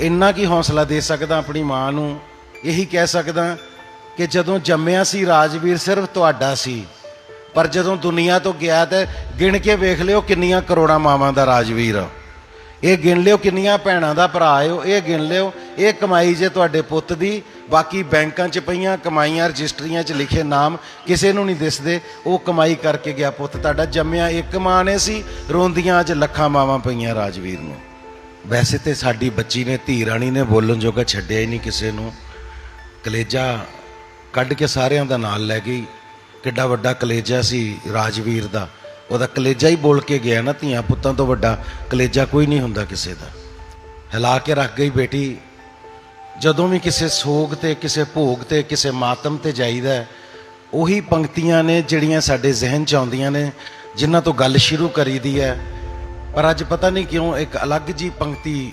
ਇੰਨਾ ਕੀ ਹੌਸਲਾ ਦੇ ਸਕਦਾ ਆਪਣੀ ਮਾਂ ਨੂੰ? ਇਹੀ ਕਹਿ ਸਕਦਾ ਕਿ ਜਦੋਂ ਜੰਮਿਆ ਸੀ ਰਾਜਵੀਰ ਸਿਰਫ ਤੁਹਾਡਾ ਸੀ, ਪਰ ਜਦੋਂ ਦੁਨੀਆ ਤੋਂ ਗਿਆ ਤੇ ਗਿਣ ਕੇ ਵੇਖ ਲਿਓ ਕਿੰਨੀਆਂ ਕਰੋੜਾਂ ਮਾਵਾਂ ਦਾ ਰਾਜਵੀਰ। ਇਹ ਗਿਣ ਲਿਓ ਕਿੰਨੀਆਂ ਭੈਣਾਂ ਦਾ ਭਰਾ ਹੋ ਇਹ ਗਿਣ ਲਿਓ, ਇਹ ਕਮਾਈ ਜੇ ਤੁਹਾਡੇ ਪੁੱਤ ਦੀ, ਬਾਕੀ ਬੈਂਕਾਂ 'ਚ ਪਈਆਂ ਕਮਾਈਆਂ, ਰਜਿਸਟਰੀਆਂ 'ਚ ਲਿਖੇ ਨਾਮ ਕਿਸੇ ਨੂੰ ਨਹੀਂ ਦਿਸਦੇ, ਉਹ ਕਮਾਈ ਕਰਕੇ ਗਿਆ ਪੁੱਤ। ਤੁਹਾਡਾ ਜੰਮਿਆ ਇੱਕ ਮਾਂ ਨੇ ਸੀ, ਰੋਂਦੀਆਂ ਅੱਜ ਲੱਖਾਂ ਮਾਵਾਂ ਪਈਆਂ ਰਾਜਵੀਰ ਨੂੰ। ਵੈਸੇ ਤੇ ਸਾਡੀ ਬੱਚੀ ਨੇ, ਧੀ ਰਾਣੀ ਨੇ ਬੋਲਣ ਜੋਗਾ ਛੱਡਿਆ ਹੀ ਨਹੀਂ ਕਿਸੇ ਨੂੰ। ਕਲੇਜਾ ਕੱਢ ਕੇ ਸਾਰਿਆਂ ਦਾ ਨਾਲ ਲੈ ਗਈ। ਕਿੱਡਾ ਵੱਡਾ ਕਲੇਜਾ ਸੀ ਰਾਜਵੀਰ ਦਾ। ਉਹਦਾ ਕਲੇਜਾ ਹੀ ਬੋਲ ਕੇ ਗਿਆ ਨਾ ਧੀਆਂ ਪੁੱਤਾਂ ਤੋਂ ਵੱਡਾ। ਕਲੇਜਾ ਕੋਈ ਨਹੀਂ ਹੁੰਦਾ ਕਿਸੇ ਦਾ। ਹਿਲਾ ਕੇ ਰੱਖ ਗਈ ਬੇਟੀ। ਜਦੋਂ ਵੀ ਕਿਸੇ ਸੋਗ ਤੇ, ਕਿਸੇ ਭੋਗ ਤੇ, ਕਿਸੇ ਮਾਤਮ ਤੇ ਜਾਈਦਾ ਉਹੀ ਪੰਕਤੀਆਂ ਨੇ ਜਿਹੜੀਆਂ ਸਾਡੇ ਜ਼ਿਹਨ 'ਚ ਆਉਂਦੀਆਂ ਨੇ, ਜਿਨ੍ਹਾਂ ਤੋਂ ਗੱਲ ਸ਼ੁਰੂ ਕਰੀਦੀ ਹੈ। ਪਰ ਅੱਜ ਪਤਾ ਨਹੀਂ ਕਿਉਂ ਇੱਕ ਅਲੱਗ ਜੀ ਪੰਕਤੀ